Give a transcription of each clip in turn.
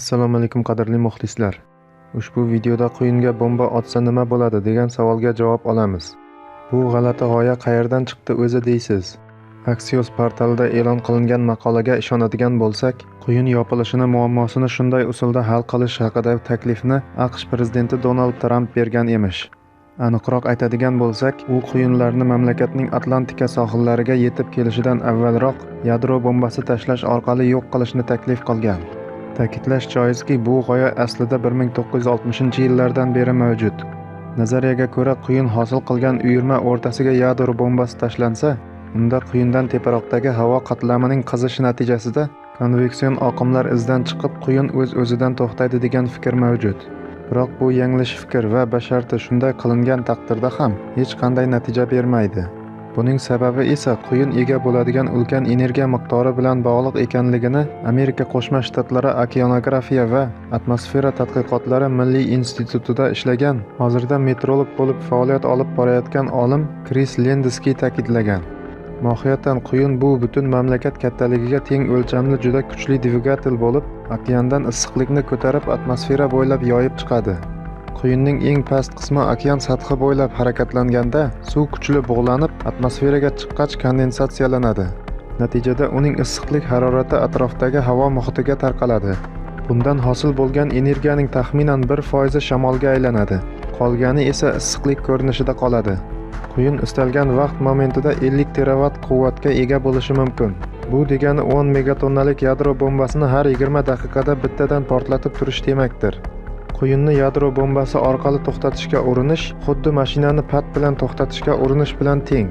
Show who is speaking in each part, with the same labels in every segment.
Speaker 1: Assalomu alaykum qadrli muxlislar. Ushbu videoda quyunga bomba otsa nima bo'ladi degan savolga javob olamiz. Bu g'alati g'oya qayerdan chiqdi o'zi deysiz? Axios portalida e'lon qilingan maqolaga ishonadigan bo'lsak, quyun yopilishini muammosini shunday usulda hal qilish haqida taklifni AQSh prezidenti Donald Tramp bergan emish. Aniqroq aytadigan bo'lsak, u quyunlarni mamlakatning Atlantika sohillariga yetib kelishidan avvalroq yadro bombasi tashlash orqali yo'q qilishni taklif qilgan. Ta'kidlash joizki, bu g'oya aslida 1960-yillardan beri mavjud. Nazariyaga ko'ra, quyun hosil qilgan uyurma o'rtasiga yadro bombasi tashlansa, unda quyundan teparoqdagi havo qatlamining qizishi natijasida konveksion oqimlar izdan chiqib, quyun o'z-o'zidan to'xtaydi degan fikr mavjud. Biroq bu yanglish fikr va basharti shunday qilingan taqdirda ham hech qanday natija bermaydi. Buning sababi esa quyun ega bo'ladigan ulkan energiya miqdori bilan bog'liq ekanligini Amerika Qo'shma Shtatlari Okeanografiya va atmosfera tadqiqotlari milliy institutida ishlagan, hozirda meteorolog bo'lib faoliyat olib borayotgan olim Kris Lendiskiy ta'kidlagan. Mohiyatan quyun bu butun mamlakat kattaligiga teng o'lchamli juda kuchli dvigatel bo'lib, okeandan issiqlikni ko'tarib atmosfera bo'ylab yoyib chiqadi. Quyunning eng past qismi okean sathi bo'ylab harakatlanganda suv kuchli bug'lanib, atmosferaga chiqqach kondensatsiyalanadi. Natijada uning issiqlik harorati atrofdagi havo muhitiga tarqaladi. Bundan hosil bo'lgan energiyaning taxminan bir foizi shamolga aylanadi. Qolgani esa issiqlik ko'rinishida qoladi. Quyun istalgan vaqt momentida 50 teravat quvvatga ega bo'lishi mumkin. Bu degani 10 megatonnalik yadro bombasini har 20 daqiqada bittadan portlatib turish demakdir. Quyunni yadro bombasi orqali to'xtatishga urinish xuddi mashinani pat bilan to'xtatishga urinish bilan teng.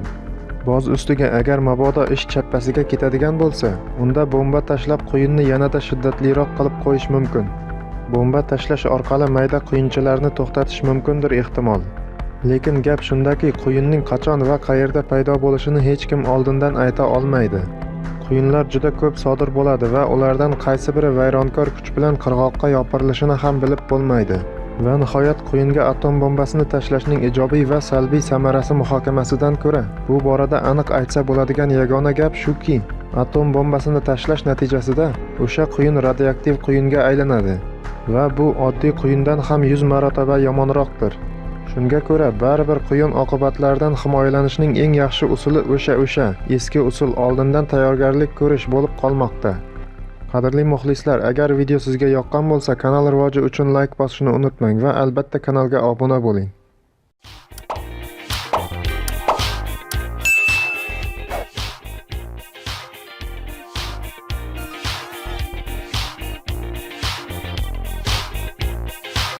Speaker 1: Boz ustiga agar mabodo ish chappasiga ketadigan bo'lsa, unda bomba tashlab quyunni yanada shiddatliroq qilib qo'yish mumkin. Bomba tashlash orqali mayda quyunchalarni to'xtatish mumkindir ehtimol. Lekin gap shundaki, quyunning qachon va qayerda paydo bo'lishini hech kim oldindan ayta olmaydi. Quyunlar juda ko'p sodir bo'ladi va ulardan qaysi biri vayronkor kuch bilan qirg'oqqa yopirilishini ham bilib bo'lmaydi. Va nihoyat quyunga atom bombasini tashlashning ijobiy va salbiy samarasi muhokamasidan ko'ra, bu borada aniq aytsa bo'ladigan yagona gap shuki, atom bombasini tashlash natijasida o'sha quyun radioaktiv quyunga aylanadi va bu oddiy quyundan ham 100 marotaba yomonroqdir. Shunga ko'ra, baribir quyun oqibatlaridan himoyalanishning eng yaxshi usuli o'sha-o'sha eski usul oldindan tayyorgarlik ko'rish bo'lib qolmoqda. Qadrli muxlislar, agar video sizga yoqqan bo'lsa, kanal rivoji uchun like bosishni unutmang va albatta kanalga obuna bo'ling.